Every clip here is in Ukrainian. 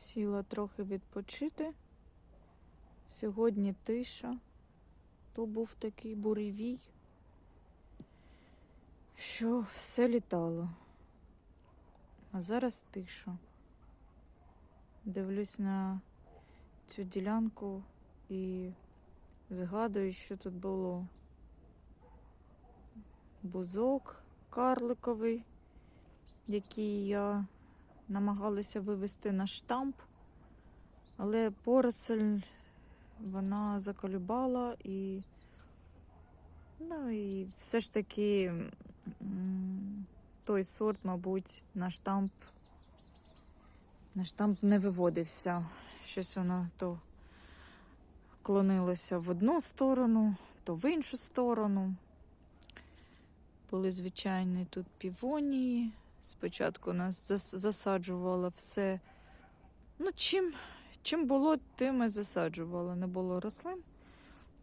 Сіла трохи відпочити. Сьогодні тиша. То був такий буревій, що все літало. А зараз тиша. Дивлюсь на цю ділянку і згадую, що тут було. Бузок карликовий, який я намагалася вивести на штамп, але поросель вона заколюбала і, ну, і все ж таки той сорт, мабуть, на штамп, на штамп не виводився. Щось воно то клонилося в одну сторону, то в іншу сторону. Були звичайні тут півонії. Спочатку нас зас- засаджувало все. Ну, чим, чим було, тим і засаджувало. Не було рослин.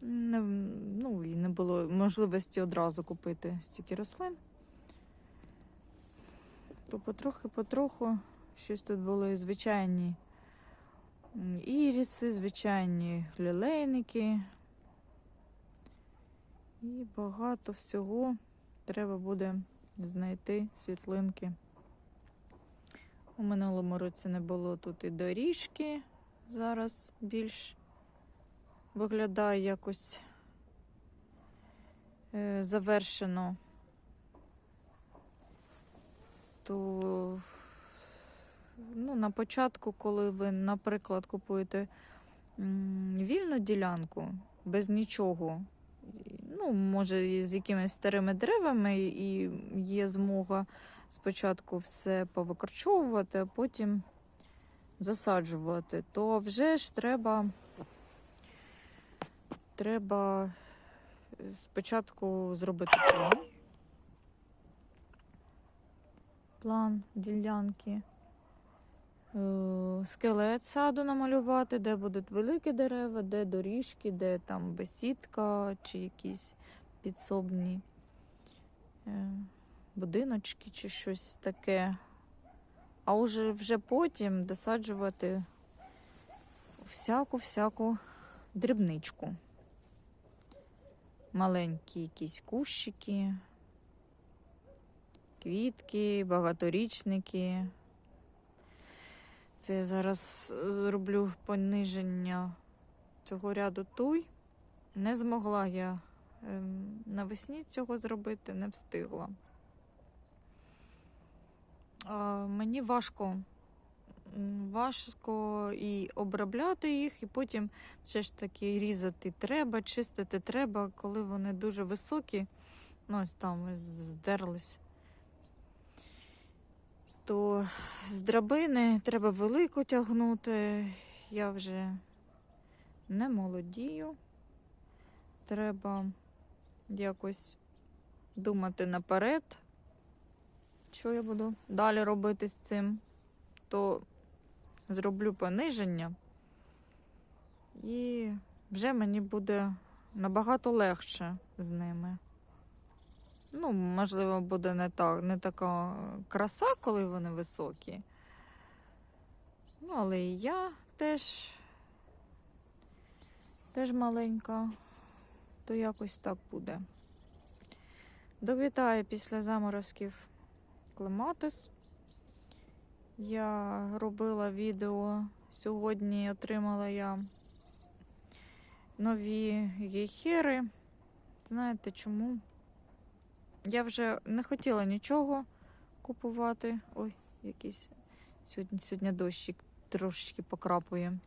Не, ну і не було можливості одразу купити стільки рослин. То потрохи-потроху щось тут було і звичайні іріси, звичайні лілейники. І багато всього треба буде знайти світлинки. У минулому році не було тут і доріжки. Зараз більш виглядає якось е, завершено. То ну, на початку, коли ви, наприклад, купуєте вільну ділянку без нічого, ну, може, з якимись старими деревами, і є змога спочатку все повикорчовувати, а потім засаджувати, то вже ж треба, треба спочатку зробити план. План ділянки. Е, Скелет саду намалювати, де будуть великі дерева, де доріжки, де там бесідка чи якісь підсобні е, будиночки чи щось таке. А уже вже потім досаджувати всяку-всяку дрібничку. Маленькі якісь кущики, квітки, багаторічники. Це я зараз зроблю пониження цього ряду туй. Не змогла я ем, навесні цього зробити, не встигла. Мені важко, важко і обробляти їх, і потім все ж таки різати треба, чистити треба, коли вони дуже високі. Ну, ось там здерлись. То з драбини треба велику тягнути. Я вже не молодію. Треба якось думати наперед, що я буду далі робити з цим. То зроблю пониження, і вже мені буде набагато легше з ними. Ну, можливо, буде не так, не така краса, коли вони високі. Ну, але і я теж, теж маленька, то якось так буде. Довітаю після заморозків клематис. Я робила відео. Сьогодні отримала я нові гейхери. Знаєте чому? Я вже не хотіла нічого купувати. Ой, якийсь сьогодні, сьогодні дощик трошечки покрапує.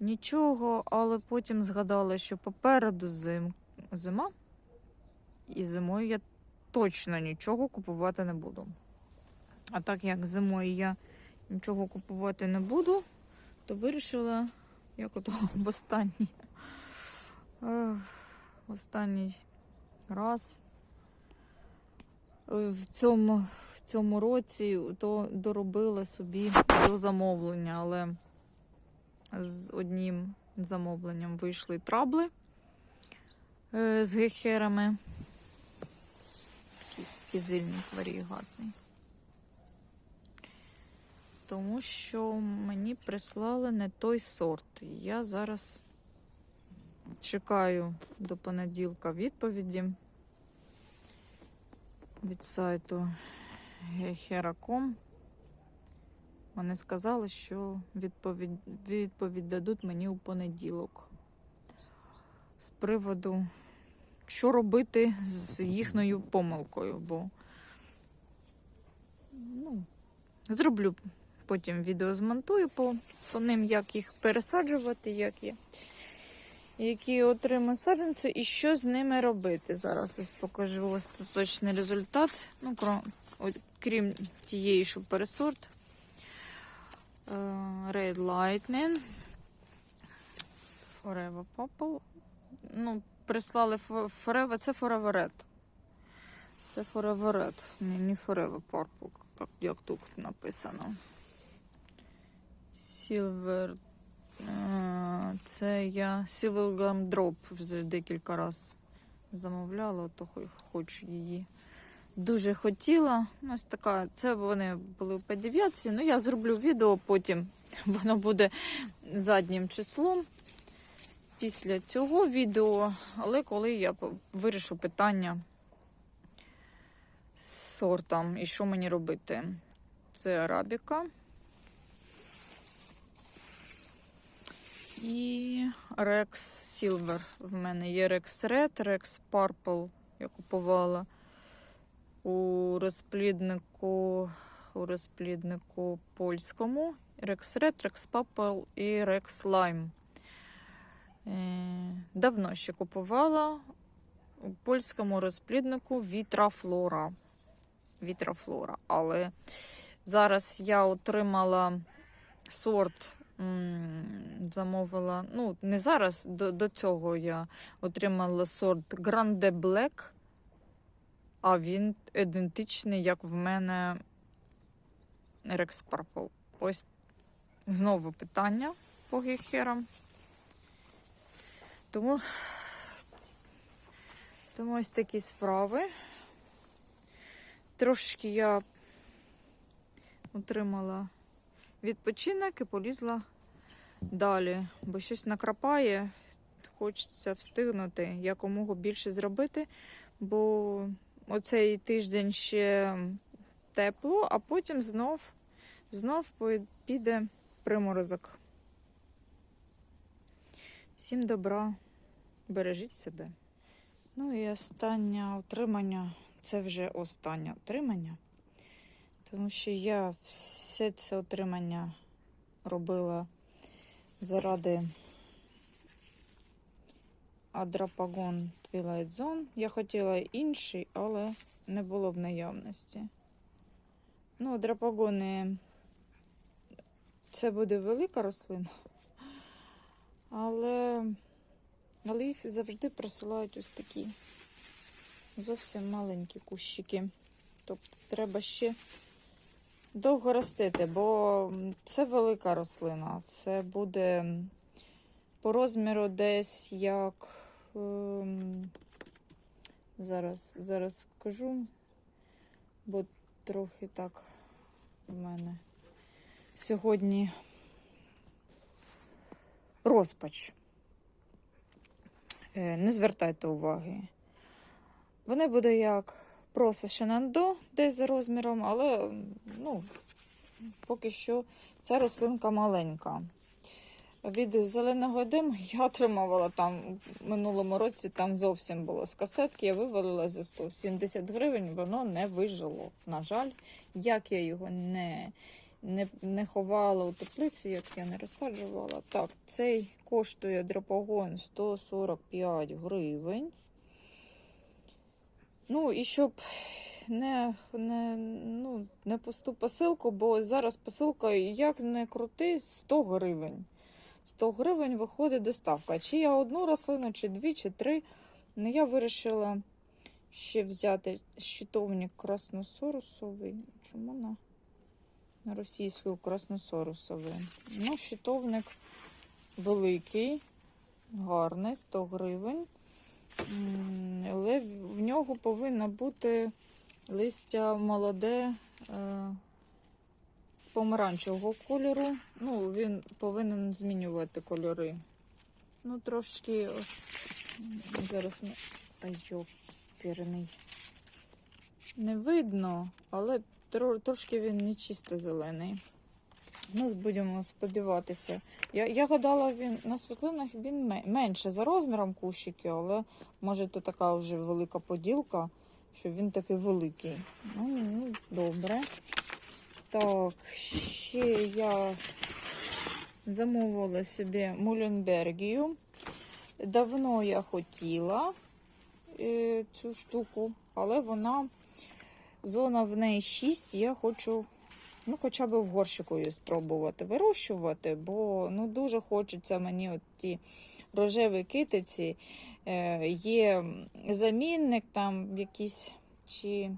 Нічого, але потім згадала, що попереду зим, зима, і зимою я точно нічого купувати не буду. А так як зимою я нічого купувати не буду, то вирішила, як ото в останній, в останній раз в цьому, в цьому році то доробила собі до замовлення, але з одним замовленням вийшли трабли е, з гехерами. Такий кизильник варігатний. тому що мені прислали не той сорт. Я зараз чекаю до понеділка відповіді від сайту Hera.com. Вони сказали, що відповідь, дадуть мені у понеділок з приводу, що робити з їхньою помилкою, бо ну, зроблю потім відео змонтую по, по ним, як їх пересаджувати, як є. Які отримаю саджанці і що з ними робити. Зараз ось покажу остаточний результат. Ну, крім, ось, крім тієї, що пересорт. Е, Red Lightning. Forever Purple. Ну, прислали Forever, це Forever Red. Це Forever Red, не, Forever Purple, як тут написано. Silver. Е, Це я Silver Gum Drop вже декілька разів замовляла, то хочу її. Дуже хотіла. Ну, Ось така. Це вони були по дев'ятці. Ну, я зроблю відео потім. Воно буде заднім числом після цього відео. Але коли я вирішу питання з сортом і що мені робити. Це арабіка. І Rex Silver. В мене є Rex Red, Rex Purple. Я купувала у розпліднику, у розпліднику польському. Rex Red, Rex Purple і Rex Lime. Е, Давно ще купувала у польському розпліднику Вітрафлора. Вітрафлора. Але зараз я отримала сорт, замовила, ну, не зараз, до, до цього я отримала сорт Grande Black, а він ідентичний, як в мене Rex Purple. Ось знову питання по гехерам. Тому, тому ось такі справи. Трошки я отримала відпочинок і полізла далі, бо щось накрапає, хочеться встигнути якомога більше зробити, бо оцей тиждень ще тепло, а потім знов, знов піде приморозок. Всім добра, бережіть себе. Ну і останнє отримання це вже останнє отримання, тому що я все це отримання робила заради Адрапагон Twilight Zone. Я хотіла інший, але не було в наявності. Ну, адрапагони це буде велика рослина, але, але їх завжди присилають ось такі зовсім маленькі кущики. Тобто треба ще довго ростити, бо це велика рослина. Це буде по розміру десь як. ем, зараз, зараз скажу, бо трохи так в мене сьогодні розпач. Е, Не звертайте уваги. Вони буде як просто Шенандо десь за розміром, але ну, поки що ця рослинка маленька. Від зеленого диму я отримувала там в минулому році, там зовсім було з касетки, я вивалила за 170 гривень, воно не вижило. На жаль, як я його не, не, не ховала у теплицю, як я не розсаджувала. Так, цей коштує драпагон 145 гривень. Ну і щоб не, не, ну, не пусту посилку, бо зараз посилка, як не крути, 100 гривень. 100 гривень виходить доставка. Чи я одну рослину, чи дві, чи три. Ну, я вирішила ще взяти щитовник красносорусовий. Чому на, на російську красносорусовий? Ну, щитовник великий, гарний, 100 гривень. Але в нього повинно бути листя молоде, е, помаранчевого кольору. Ну, він повинен змінювати кольори. Ну, трошки. Зараз. Та йоперний. Не видно, але трошки він не чисто зелений. Ну, будемо сподіватися. Я, я гадала, він на світлинах він менше за розміром кущики, але може то така вже велика поділка, що він такий великий. Ну, ну добре. Так, ще я замовила собі Муленбергію. Давно я хотіла е, цю штуку, але вона зона в неї 6, я хочу ну, хоча б в горщику спробувати вирощувати, бо ну, дуже хочеться мені от ті рожеві китиці. Е, є замінник, там якісь чи,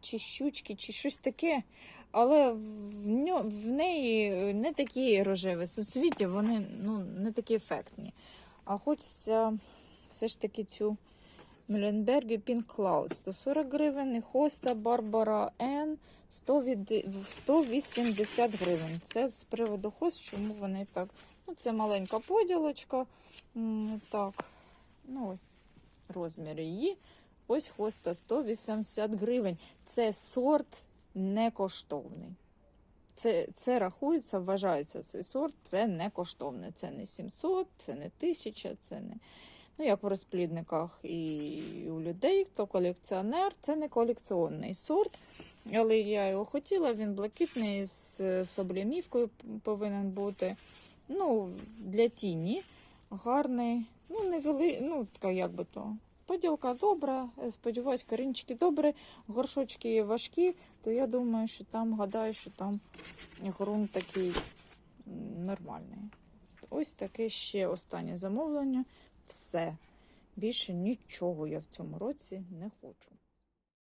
чи щучки, чи щось таке. Але в, ньо, в неї не такі рожеві суцвіття, вони ну, не такі ефектні. А хочеться все ж таки цю Мюлленбергі Pink Cloud 140 гривень, Хоста Барбара Н 180 гривень. Це з приводу хост, чому вони так. Ну, це маленька поділочка. Так, ну ось розмір її. Ось хоста 180 гривень. Це сорт не коштовний. Це, це рахується, вважається цей сорт, це не коштовне. Це не 700, це не 1000, це не. Ну, як в розплідниках і у людей, хто колекціонер, це не колекціонний сорт. Але я його хотіла, він блакитний з облямівкою повинен бути. Ну, для тіні гарний. Ну, невели... ну, як би то. Поділка добра, сподіваюсь, корінчики добрі, горшочки важкі, то я думаю, що там, гадаю, що там ґрунт такий нормальний. Ось таке ще останнє замовлення. Все. Більше нічого я в цьому році не хочу.